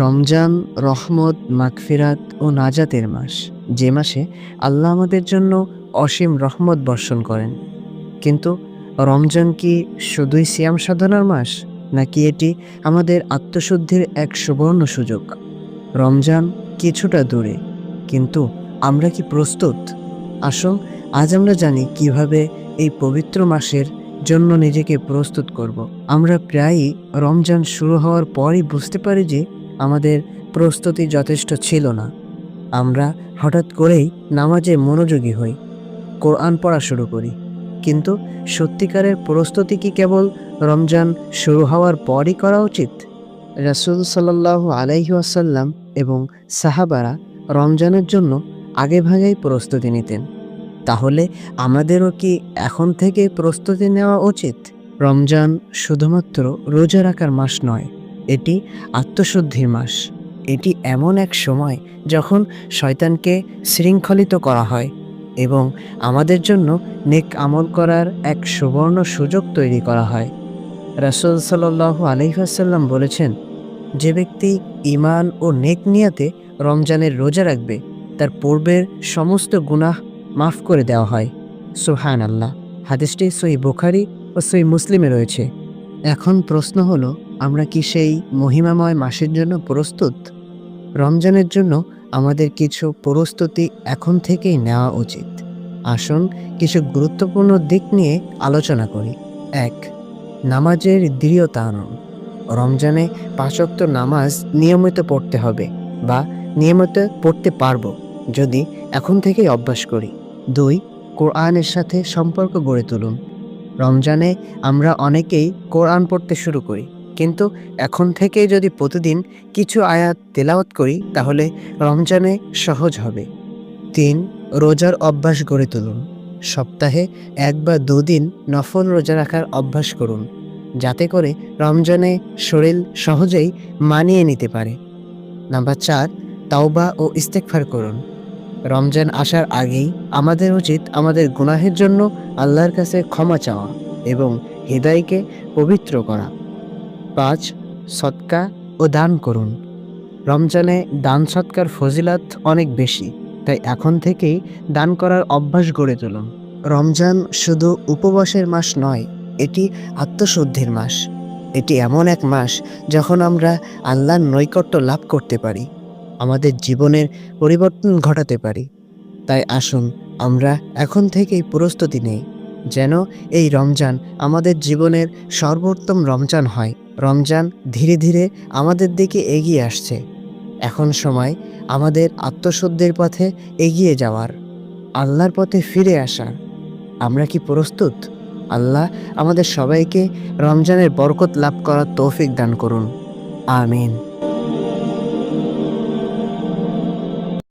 রমজান, রহমত, মাগফিরাত ও নাজাতের মাস। যে মাসে আল্লাহ আমাদের জন্য অসীম রহমত বর্ষণ করেন। কিন্তু রমজান কি শুধুই সিয়াম সাধনার মাস, নাকি এটি আমাদের আত্মশুদ্ধির এক সুবর্ণ সুযোগ? রমজান কিছুটা দূরে, কিন্তু আমরা কি প্রস্তুত? আসুন, আজ আমরা জানি কীভাবে এই পবিত্র মাসের জন্য নিজেকে প্রস্তুত করব। আমরা প্রায়ই রমজান শুরু হওয়ার পরই বুঝতে পারি যে আমাদের প্রস্তুতি যথেষ্ট ছিল না। আমরা হঠাৎ করেই নামাজে মনোযোগী হই, কোরআন পড়া শুরু করি। কিন্তু সত্যিকারের প্রস্তুতি কি কেবল রমজান শুরু হওয়ার পরই করা উচিত? রাসুল সাল্লাহ আলাইহি আসাল্লাম এবং সাহাবারা রমজানের জন্য আগেভাগেই প্রস্তুতি নিতেন। তাহলে আমাদেরও কি এখন থেকে প্রস্তুতি নেওয়া উচিত? রমজান শুধুমাত্র রোজা রাখার মাস নয় এটি আত্মশুদ্ধির মাস। এটি এমন এক সময় যখন শয়তানকে শৃঙ্খলিত করা হয় এবং আমাদের জন্য নেক আমল করার এক সুবর্ণ সুযোগ তৈরি করা হয়। রাসুল সাল্লাহ আলহিহাসাল্লাম বলেছেন, যে ব্যক্তি ইমান ও নেক নিয়াতে রমজানের রোজা রাখবে, তার পূর্বের সমস্ত গুনাহ মাফ করে দেওয়া হয়। সুহান আল্লাহ হাদিসটি সই বুখারি ও সই মুসলিমে রয়েছে। এখন প্রশ্ন হলো আমরা কি সেই মহিমাময় মাসের জন্য প্রস্তুত? রমজানের জন্য আমাদের কিছু প্রস্তুতি এখন থেকেই নেওয়া উচিত। আসুন কিছু গুরুত্বপূর্ণ দিক নিয়ে আলোচনা করি। এক, নামাজের দৃঢ়তা আনুন। রমজানে পাঁচক্ত নামাজ নিয়মিত পড়তে হবে বা নিয়মিত পড়তে পারব যদি এখন থেকেই অভ্যাস করি। দুই, কোরআনের সাথে সম্পর্ক গড়ে তুলুন। রমজানে আমরা অনেকেই কোরআন পড়তে শুরু করি। কিন্তু এখন থেকে যদি প্রতিদিন কিছু আয়াত তেলাওয়াত করি, তাহলে রমজানে সহজ হবে। তিন, রোজার অভ্যাস গড়ে তুলুন। সপ্তাহে এক বা দুদিন নফল রোজা রাখার অভ্যাস করুন, যাতে করে রমজানে শরীর সহজেই মানিয়ে নিতে পারে। নাম্বার চার, তাওবা ও ইস্তেকফার করুন। রমজান আসার আগেই আমাদের উচিত আমাদের গুনাহের জন্য আল্লাহর কাছে ক্ষমা চাওয়া এবং হৃদয়কে পবিত্র করা। পাঁচ, সৎকা ও দান করুন। রমজানে দান সৎকার ফজিলাত অনেক বেশি, তাই এখন থেকেই দান করার অভ্যাস গড়ে তুলুন। রমজান শুধু উপবাসের মাস নয়, এটি আত্মশুদ্ধির মাস। এটি এমন এক মাস যখন আমরা আল্লাহর নৈকট্য লাভ করতে পারি, আমাদের জীবনের পরিবর্তন ঘটাতে পারি। তাই আসুন, আমরা এখন থেকেই প্রস্তুতি নেই। যেন এই রমজান আমাদের জীবনের সর্বোত্তম রমজান হয়। রমজান ধীরে ধীরে আমাদের দিকে এগিয়ে আসছে। এখন সময় আমাদের আত্মশুদ্ধির পথে এগিয়ে যাওয়ার, আল্লাহর পথে ফিরে আসার। আমরা কি প্রস্তুত? আল্লাহ আমাদের সবাইকে রমজানের বরকত লাভ করার তৌফিক দান করুন। আমিন।